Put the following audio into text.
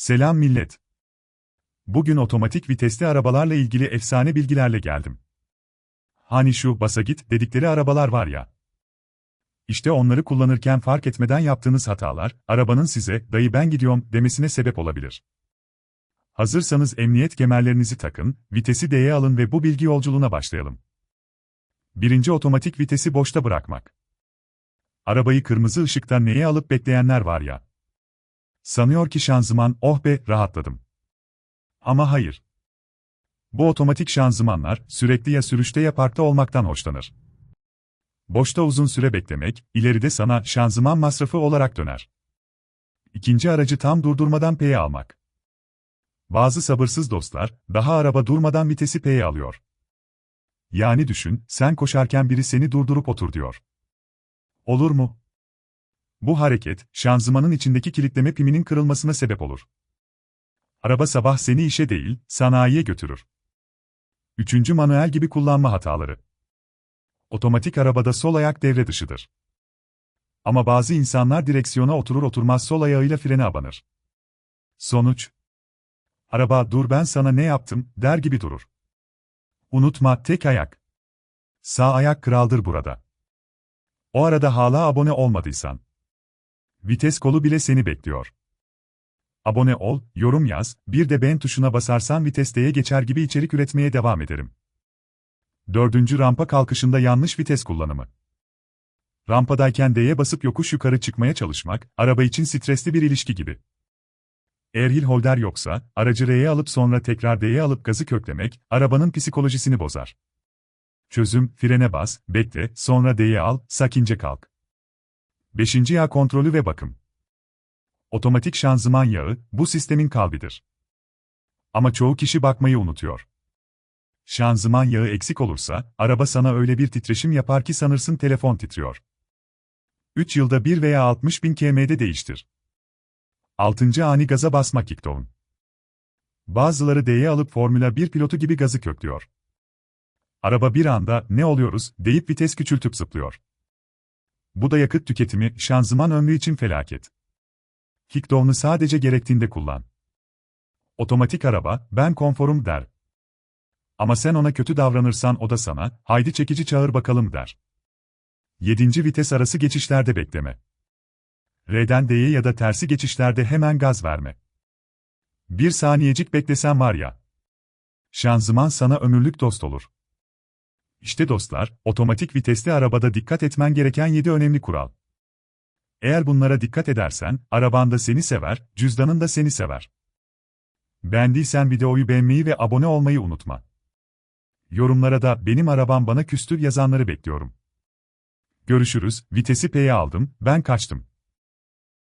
Selam millet. Bugün otomatik vitesli arabalarla ilgili efsane bilgilerle geldim. Hani şu basa git dedikleri arabalar var ya. İşte onları kullanırken fark etmeden yaptığınız hatalar, arabanın size, dayı ben gidiyorum demesine sebep olabilir. Hazırsanız emniyet kemerlerinizi takın, vitesi D'ye alın ve bu bilgi yolculuğuna başlayalım. Birinci otomatik vitesi boşta bırakmak. Arabayı kırmızı ışıkta neye alıp bekleyenler var ya. Sanıyor ki şanzıman, oh be, rahatladım. Ama hayır. Bu otomatik şanzımanlar, sürekli ya sürüşte ya parkta olmaktan hoşlanır. Boşta uzun süre beklemek, ileride sana şanzıman masrafı olarak döner. İkinci aracı tam durdurmadan P'ye almak. Bazı sabırsız dostlar, daha araba durmadan vitesi P'ye alıyor. Yani düşün, sen koşarken biri seni durdurup otur diyor. Olur mu? Bu hareket, şanzımanın içindeki kilitleme piminin kırılmasına sebep olur. Araba sabah seni işe değil, sanayiye götürür. Üçüncü manuel gibi kullanma hataları. Otomatik arabada sol ayak devre dışıdır. Ama bazı insanlar direksiyona oturur oturmaz sol ayağıyla frene abanır. Sonuç. Araba dur ben sana ne yaptım der gibi durur. Unutma tek ayak. Sağ ayak kraldır burada. O arada hala abone olmadıysan. Vites kolu bile seni bekliyor. Abone ol, yorum yaz, bir de beğen tuşuna basarsan vitesteye geçer gibi içerik üretmeye devam ederim. Dördüncü rampa kalkışında yanlış vites kullanımı. Rampadayken D'ye basıp yokuş yukarı çıkmaya çalışmak, araba için stresli bir ilişki gibi. Eğer hill holder yoksa, aracı R'ye alıp sonra tekrar D'ye alıp gazı köklemek, arabanın psikolojisini bozar. Çözüm, frene bas, bekle, sonra D'ye al, sakince kalk. Beşinci yağ kontrolü ve bakım. Otomatik şanzıman yağı, bu sistemin kalbidir. Ama çoğu kişi bakmayı unutuyor. Şanzıman yağı eksik olursa, araba sana öyle bir titreşim yapar ki sanırsın telefon titriyor. 3 yılda bir veya 60 bin km'de değiştir. 6. ani gaza basmak kickdown. Bazıları D'ye alıp Formula 1 pilotu gibi gazı köklüyor. Araba bir anda, ne oluyoruz, deyip vites küçültüp zıplıyor. Bu da yakıt tüketimi, şanzıman ömrü için felaket. Kickdown'u sadece gerektiğinde kullan. Otomatik araba, ben konforum der. Ama sen ona kötü davranırsan o da sana, haydi çekici çağır bakalım der. 7. vites arası geçişlerde bekleme. R'den D'ye ya da tersi geçişlerde hemen gaz verme. Bir saniyecik beklesen var ya. Şanzıman sana ömürlük dost olur. İşte dostlar, otomatik vitesli arabada dikkat etmen gereken 7 önemli kural. Eğer bunlara dikkat edersen, araban da seni sever, cüzdanın da seni sever. Beğendiysen videoyu beğenmeyi ve abone olmayı unutma. Yorumlara da benim arabam bana küstür yazanları bekliyorum. Görüşürüz, vitesi P'ye aldım, ben kaçtım.